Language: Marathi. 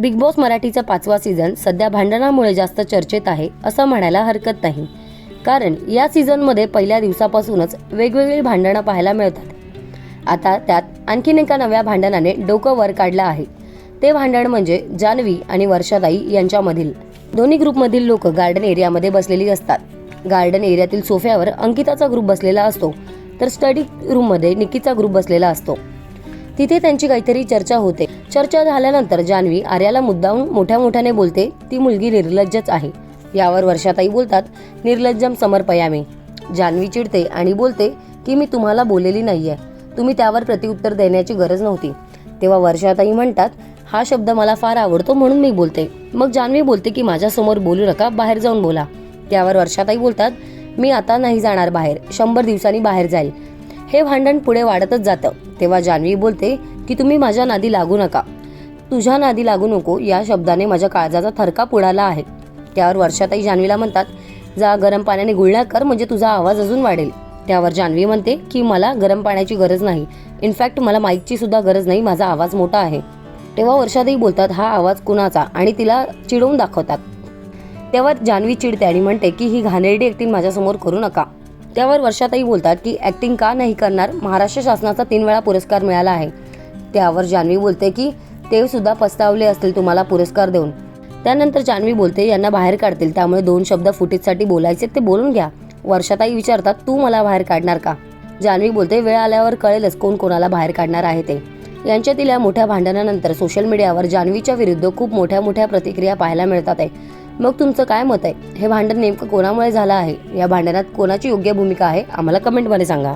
बिग बॉस मराठीचा पाचवा सीझन सध्या भांडणामुळे जास्त चर्चेत आहे असं म्हणायला हरकत नाही. कारण या सीझनमध्ये पहिल्या दिवसापासूनच वेगवेगळी भांडणं पाहायला मिळतात. आता त्यात आणखीन एका नव्या भांडणाने डोकं वर काढलं आहे. ते भांडण म्हणजे जान्हवी आणि वर्षाताई यांच्यामधील. दोन्ही ग्रुपमधील लोक गार्डन एरियामध्ये बसलेली असतात. गार्डन एरियातील सोफ्यावर अंकिताचा ग्रुप बसलेला असतो तर स्टडी रूममध्ये निकीचा ग्रुप बसलेला असतो. तिथे त्यांची काहीतरी चर्चा होते. चर्चा झाल्यानंतर जान्हवी आर्याला मुद्दाहून मोठ्या मोठ्याने बोलते ती मुलगी निर्लज्जच आहे. यावर वर्षाताई बोलतात निर्लज्जम समर्पयामे. जान्हवी चिडते आणि बोलते की मी तुम्हाला बोललेली नाहीये. तुम्ही त्यावर प्रतिउत्तर देण्याची गरज नव्हती. तेव्हा वर्षाताई म्हणतात हा शब्द मला फार आवडतो म्हणून मी बोलते. मग जान्हवी बोलते की माझ्यासमोर बोलू नका बाहेर जाऊन बोला. त्यावर वर्षाताई बोलतात मी आता नाही जाणार बाहेर. शंभर दिवसांनी बाहेर जाईल. हे भांडण पुढे वाढतच जातं. तेव्हा जान्हवी बोलते की तुम्ही माझ्या नादी लागू नका. तुझ्या नादी लागू नको या शब्दाने माझ्या काळजाचा थरका उडाला आहे. त्यावर वर्षाताई जान्हवीला म्हणतात जा गरम पाण्याने गुळण्या कर म्हणजे तुझा आवाज अजून वाढेल. त्यावर जान्हवी म्हणते की मला गरम पाण्याची गरज नाही. इनफॅक्ट मला माईकची सुद्धा गरज नाही. माझा आवाज मोठा आहे. तेव्हा वर्षाताई बोलतात हा आवाज कुणाचा? आणि तिला चिडवून दाखवतात. तेव्हा जान्हवी चिडते आणि म्हणते की ही घाणेरडी एकटीन माझ्यासमोर करू नका. त्यावर वर्षाताई बोलतात की ॲक्टिंग का नाही करणार? महाराष्ट्र शासनाचा तीन वेळा पुरस्कार मिळाला आहे. त्यावर जान्हवी बोलते की ते सुद्धा पस्तावले असतील तुम्हाला पुरस्कार देऊन. त्यानंतर जान्हवी बोलते यांना बाहेर काढतील त्यामुळे दोन शब्द फुटेजसाठी बोलायचे ते बोलून घ्या. वर्षाताई विचारतात तू मला बाहेर काढणार का? जान्हवी बोलते वेळ आल्यावर कळेलच कोण कोणाला बाहेर काढणार आहे ते. यांच्यातील या मोठ्या भांडणानंतर सोशल मीडियावर जान्हवीच्या विरुद्ध खूप मोठ्या मोठ्या प्रतिक्रिया पाहायला मिळतात आहे. मग तुमचं काय मत आहे? हे भांडण नेमकं कोणामुळे झालं आहे? या भांडणात कोणाची योग्य भूमिका आहे? आम्हाला कमेंटमध्ये सांगा.